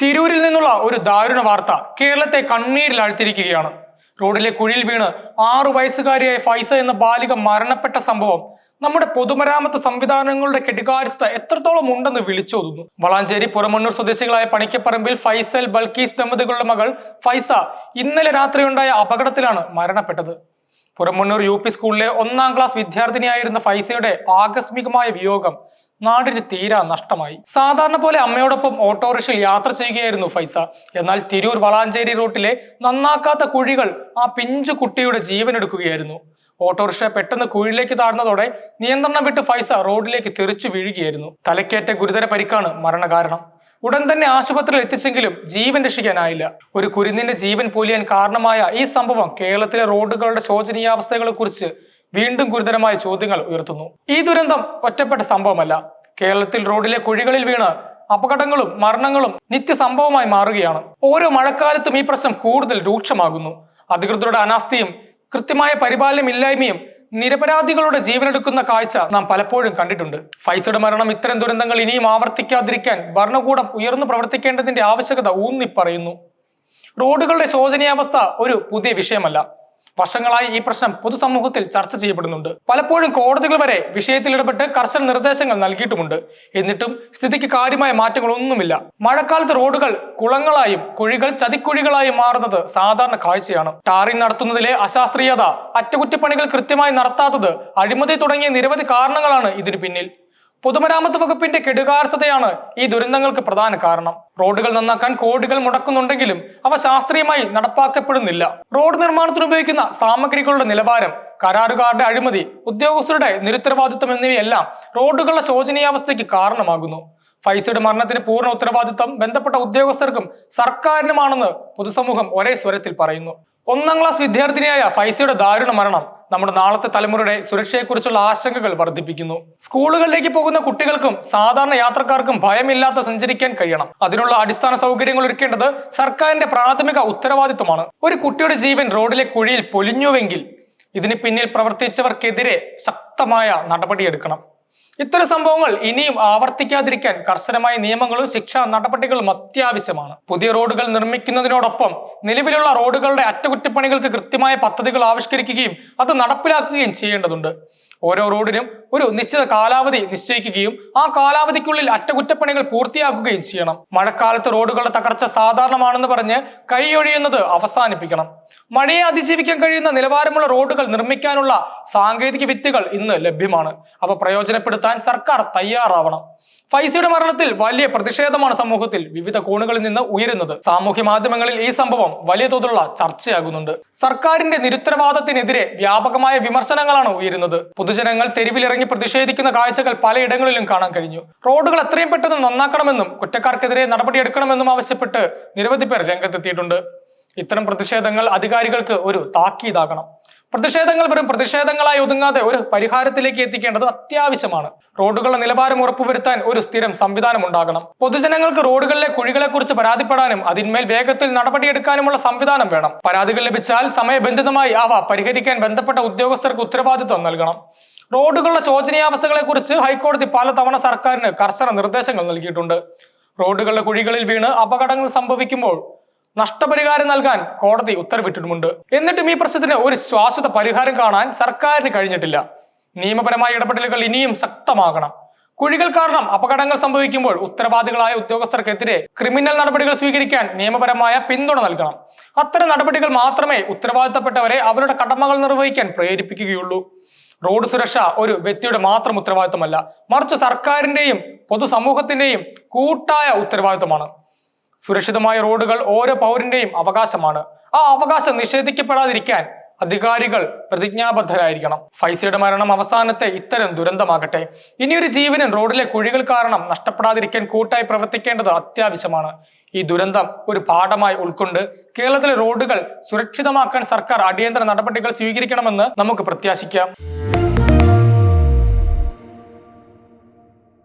തിരൂരിൽ നിന്നുള്ള ഒരു ദാരുണ വാർത്ത കേരളത്തെ കണ്ണീരിൽ ആഴ്ത്തിരിക്കുകയാണ് റോഡിലെ കുഴിയിൽ വീണ് ആറു വയസ്സുകാരിയായ ഫൈസ എന്ന ബാലിക മരണപ്പെട്ട സംഭവം നമ്മുടെ പൊതുമരാമത്ത് സംവിധാനങ്ങളുടെ കെടുകാര്യസ്ഥ എത്രത്തോളം ഉണ്ടെന്ന് വിളിച്ചോതുന്നു. വളാഞ്ചേരി പുറമണ്ണൂർ സ്വദേശികളായ പണിക്കപ്പറമ്പിൽ ഫൈസൽ ബൽക്കീസ് ദമ്പതികളുടെ മകൾ ഫൈസ ഇന്നലെ രാത്രിയുണ്ടായ അപകടത്തിലാണ് മരണപ്പെട്ടത്. പുറമണ്ണൂർ യു പി സ്കൂളിലെ ഒന്നാം ക്ലാസ് വിദ്യാർത്ഥിനിയായിരുന്ന ഫൈസയുടെ ആകസ്മികമായ വിയോഗം നാടിന് തീരാ നഷ്ടമായി. സാധാരണ പോലെ അമ്മയോടൊപ്പം ഓട്ടോറിക്ഷയിൽ യാത്ര ചെയ്യുകയായിരുന്നു ഫൈസ. എന്നാൽ തിരൂർ വളാഞ്ചേരി റൂട്ടിലെ നന്നാക്കാത്ത കുഴികൾ ആ പിഞ്ചു കുട്ടിയുടെ ജീവൻ എടുക്കുകയായിരുന്നു ഓട്ടോറിക്ഷ പെട്ടെന്ന് കുഴിയിലേക്ക് താഴ്ന്നതോടെ നിയന്ത്രണം വിട്ട് ഫൈസ റോഡിലേക്ക് തെറിച്ചു വീഴുകയായിരുന്നു. തലക്കേറ്റ ഗുരുതര പരിക്കാണ് മരണകാരണം. ഉടൻ തന്നെ ആശുപത്രിയിൽ എത്തിച്ചെങ്കിലും ജീവൻ രക്ഷിക്കാനായില്ല. ഒരു കുരുന്നിന്റെ ജീവൻ പൊലിയാൻ കാരണമായ ഈ സംഭവം കേരളത്തിലെ റോഡുകളുടെ ശോചനീയാവസ്ഥകളെ കുറിച്ച് വീണ്ടും ഗുരുതരമായ ചോദ്യങ്ങൾ ഉയർത്തുന്നു. ഈ ദുരന്തം ഒറ്റപ്പെട്ട സംഭവമല്ല. കേരളത്തിൽ റോഡിലെ കുഴികളിൽ വീണ് അപകടങ്ങളും മരണങ്ങളും നിത്യസംഭവമായി മാറുകയാണ്. ഓരോ മഴക്കാലത്തും ഈ പ്രശ്നം കൂടുതൽ രൂക്ഷമാകുന്നു. അധികൃതരുടെ അനാസ്ഥയും കൃത്യമായ പരിപാലനമില്ലായ്മയും നിരപരാധികളുടെ ജീവനെടുക്കുന്ന കാഴ്ച നാം പലപ്പോഴും കണ്ടിട്ടുണ്ട്. ഫൈസയുടെ മരണം ഇത്തരം ദുരന്തങ്ങൾ ഇനിയും ആവർത്തിക്കാതിരിക്കാൻ ഭരണകൂടം ഉയർന്നു പ്രവർത്തിക്കേണ്ടതിന്റെ ആവശ്യകത ഊന്നിപ്പറയുന്നു. റോഡുകളുടെ ശോചനീയാവസ്ഥ ഒരു പുതിയ വിഷയമല്ല. വർഷങ്ങളായി ഈ പ്രശ്നം പൊതുസമൂഹത്തിൽ ചർച്ച ചെയ്യപ്പെടുന്നുണ്ട്. പലപ്പോഴും കോടതികൾ വരെ വിഷയത്തിൽ ഇടപെട്ട് കർശന നിർദ്ദേശങ്ങൾ നൽകിയിട്ടുമുണ്ട്. എന്നിട്ടും സ്ഥിതിക്ക് കാര്യമായ മാറ്റങ്ങളൊന്നുമില്ല. മഴക്കാലത്ത് റോഡുകൾ കുളങ്ങളായും കുഴികൾ ചതിക്കുഴികളായും മാറുന്നത് സാധാരണ കാഴ്ചയാണ്. ടാറിംഗ് നടത്തുന്നതിലെ അശാസ്ത്രീയത അറ്റകുറ്റപ്പണികൾ കൃത്യമായി നടത്താത്തത് അഴിമതി തുടങ്ങിയ നിരവധി കാരണങ്ങളാണ് ഇതിന് പിന്നിൽ. പൊതുമരാമത്ത് വകുപ്പിന്റെ കെടുകാർസതയാണ് ഈ ദുരന്തങ്ങൾക്ക് പ്രധാന കാരണം. റോഡുകൾ നന്നാക്കാൻ കോടികൾ മുടക്കുന്നുണ്ടെങ്കിലും അവ ശാസ്ത്രീയമായി നടപ്പാക്കപ്പെടുന്നില്ല. റോഡ് നിർമ്മാണത്തിന് ഉപയോഗിക്കുന്ന സാമഗ്രികളുടെ നിലവാരം കരാറുകാരുടെ അഴിമതി ഉദ്യോഗസ്ഥരുടെ നിരുത്തരവാദിത്വം എന്നിവയെല്ലാം റോഡുകളുടെ ശോചനീയാവസ്ഥയ്ക്ക് കാരണമാകുന്നു. ഫൈസയുടെ മരണത്തിന് പൂർണ ഉത്തരവാദിത്വം ബന്ധപ്പെട്ട ഉദ്യോഗസ്ഥർക്കും സർക്കാരിനുമാണെന്ന് പൊതുസമൂഹം ഒരേ സ്വരത്തിൽ പറയുന്നു. ഒന്നാം ക്ലാസ് വിദ്യാർത്ഥിനിയായ ഫൈസയുടെ ദാരുണ മരണം നമ്മുടെ നാളത്തെ തലമുറയുടെ സുരക്ഷയെക്കുറിച്ചുള്ള ആശങ്കകൾ വർദ്ധിപ്പിക്കുന്നു. സ്കൂളുകളിലേക്ക് പോകുന്ന കുട്ടികൾക്കും സാധാരണ യാത്രക്കാർക്കും ഭയമില്ലാതെ സഞ്ചരിക്കാൻ കഴിയണം. അതിനുള്ള അടിസ്ഥാന സൗകര്യങ്ങൾ ഒരുക്കേണ്ടത് സർക്കാരിന്റെ പ്രാഥമിക ഉത്തരവാദിത്വമാണ്. ഒരു കുട്ടിയുടെ ജീവൻ റോഡിലെ കുഴിയിൽ പൊലിഞ്ഞുവെങ്കിൽ ഇതിന് പിന്നിൽ പ്രവർത്തിച്ചവർക്കെതിരെ ശക്തമായ നടപടിയെടുക്കണം. ഇത്തരം സംഭവങ്ങൾ ഇനിയും ആവർത്തിക്കാതിരിക്കാൻ കർശനമായ നിയമങ്ങളും ശിക്ഷാ നടപടികളും അത്യാവശ്യമാണ്. പുതിയ റോഡുകൾ നിർമ്മിക്കുന്നതിനോടൊപ്പം നിലവിലുള്ള റോഡുകളുടെ അറ്റകുറ്റപ്പണികൾക്ക് കൃത്യമായ പദ്ധതികൾ ആവിഷ്കരിക്കുകയും അത് നടപ്പിലാക്കുകയും ചെയ്യേണ്ടതുണ്ട്. ഓരോ റോഡിനും ഒരു നിശ്ചിത കാലാവധി നിശ്ചയിക്കുകയും ആ കാലാവധിക്കുള്ളിൽ അറ്റകുറ്റപ്പണികൾ പൂർത്തിയാക്കുകയും ചെയ്യണം. മഴക്കാലത്ത് റോഡുകളുടെ തകർച്ച സാധാരണമാണെന്ന് പറഞ്ഞ് കൈയൊഴിയുന്നത് അവസാനിപ്പിക്കണം. മഴയെ അതിജീവിക്കാൻ കഴിയുന്ന നിലവാരമുള്ള റോഡുകൾ നിർമ്മിക്കാനുള്ള സാങ്കേതിക വിത്തുകൾ ഇന്ന് ലഭ്യമാണ്. അവ പ്രയോജനപ്പെടുത്താൻ സർക്കാർ തയ്യാറാവണം. ഫൈസിയുടെ മരണത്തിൽ വലിയ പ്രതിഷേധമാണ് സമൂഹത്തിൽ വിവിധ കോണുകളിൽ നിന്ന് ഉയരുന്നത്. സാമൂഹ്യ മാധ്യമങ്ങളിൽ ഈ സംഭവം വലിയ തോതിലുള്ള ചർച്ചയാകുന്നുണ്ട്. സർക്കാരിന്റെ നിരുത്തരവാദത്തിനെതിരെ വ്യാപകമായ വിമർശനങ്ങളാണ് ഉയരുന്നത്. പൊതുജനങ്ങൾ തെരുവിലിറങ്ങി പ്രതിഷേധിക്കുന്ന കാഴ്ചകൾ പലയിടങ്ങളിലും കാണാൻ കഴിഞ്ഞു. റോഡുകൾ എത്രയും പെട്ടെന്ന് നന്നാക്കണമെന്നും കുറ്റക്കാർക്കെതിരെ നടപടിയെടുക്കണമെന്നും ആവശ്യപ്പെട്ട് നിരവധി പേർ രംഗത്തെത്തിയിട്ടുണ്ട്. ഇത്തരം പ്രതിഷേധങ്ങൾ അധികാരികൾക്ക് ഒരു താക്കീതാകണം. പ്രതിഷേധങ്ങൾ വെറും പ്രതിഷേധങ്ങളായി ഒതുങ്ങാതെ ഒരു പരിഹാരത്തിലേക്ക് എത്തിക്കേണ്ടത് അത്യാവശ്യമാണ്. റോഡുകളുടെ നിലവാരം ഉറപ്പുവരുത്താൻ ഒരു സ്ഥിരം സംവിധാനം ഉണ്ടാകണം പൊതുജനങ്ങൾക്ക് റോഡുകളിലെ കുഴികളെക്കുറിച്ച് പരാതിപ്പെടാനും അതിന്മേൽ വേഗത്തിൽ നടപടിയെടുക്കാനുമുള്ള സംവിധാനം വേണം. പരാതികൾ ലഭിച്ചാൽ സമയബന്ധിതമായി അവ പരിഹരിക്കാൻ ബന്ധപ്പെട്ട ഉദ്യോഗസ്ഥർക്ക് ഉത്തരവാദിത്വം നൽകണം. റോഡുകളുടെ ശോചനീയാവസ്ഥകളെ കുറിച്ച് ഹൈക്കോടതി പലതവണ സർക്കാരിന് കർശന നിർദ്ദേശങ്ങൾ നൽകിയിട്ടുണ്ട്. റോഡുകളുടെ കുഴികളിൽ വീണ് അപകടങ്ങൾ സംഭവിക്കുമ്പോൾ നഷ്ടപരിഹാരം നൽകാൻ കോടതി ഉത്തരവിട്ടിട്ടുമുണ്ട്. എന്നിട്ടും ഈ പ്രശ്നത്തിന് ഒരു ശാശ്വത പരിഹാരം കാണാൻ സർക്കാരിന് കഴിഞ്ഞിട്ടില്ല. നിയമപരമായ ഇടപെടലുകൾ ഇനിയും ശക്തമാകണം. കുഴികൾ കാരണം അപകടങ്ങൾ സംഭവിക്കുമ്പോൾ ഉത്തരവാദികളായ ഉദ്യോഗസ്ഥർക്കെതിരെ ക്രിമിനൽ നടപടികൾ സ്വീകരിക്കാൻ നിയമപരമായ പിന്തുണ നൽകണം. അത്തരം നടപടികൾ മാത്രമേ ഉത്തരവാദിത്തപ്പെട്ടവരെ അവരുടെ കടമകൾ നിർവഹിക്കാൻ പ്രേരിപ്പിക്കുകയുള്ളൂ. റോഡ് സുരക്ഷ ഒരു വ്യക്തിയുടെ മാത്രം ഉത്തരവാദിത്തമല്ല. മറിച്ച് സർക്കാരിന്റെയും പൊതുസമൂഹത്തിന്റെയും കൂട്ടായ ഉത്തരവാദിത്തമാണ്. സുരക്ഷിതമായ റോഡുകൾ ഓരോ പൗരന്റെയും അവകാശമാണ്. ആ അവകാശം നിഷേധിക്കപ്പെടാതിരിക്കാൻ അധികാരികൾ പ്രതിജ്ഞാബദ്ധരായിരിക്കണം. ഫൈസയുടെ മരണം അവസാനത്തെ ഇത്തരം ദുരന്തമാകട്ടെ. ഇനിയൊരു ജീവനും റോഡിലെ കുഴികൾ കാരണം നഷ്ടപ്പെടാതിരിക്കാൻ കൂട്ടായി പ്രവർത്തിക്കേണ്ടത് അത്യാവശ്യമാണ്. ഈ ദുരന്തം ഒരു പാഠമായി ഉൾക്കൊണ്ട് കേരളത്തിലെ റോഡുകൾ സുരക്ഷിതമാക്കാൻ സർക്കാർ അടിയന്തര നടപടികൾ സ്വീകരിക്കണമെന്ന് നമുക്ക് പ്രത്യാശിക്കാം.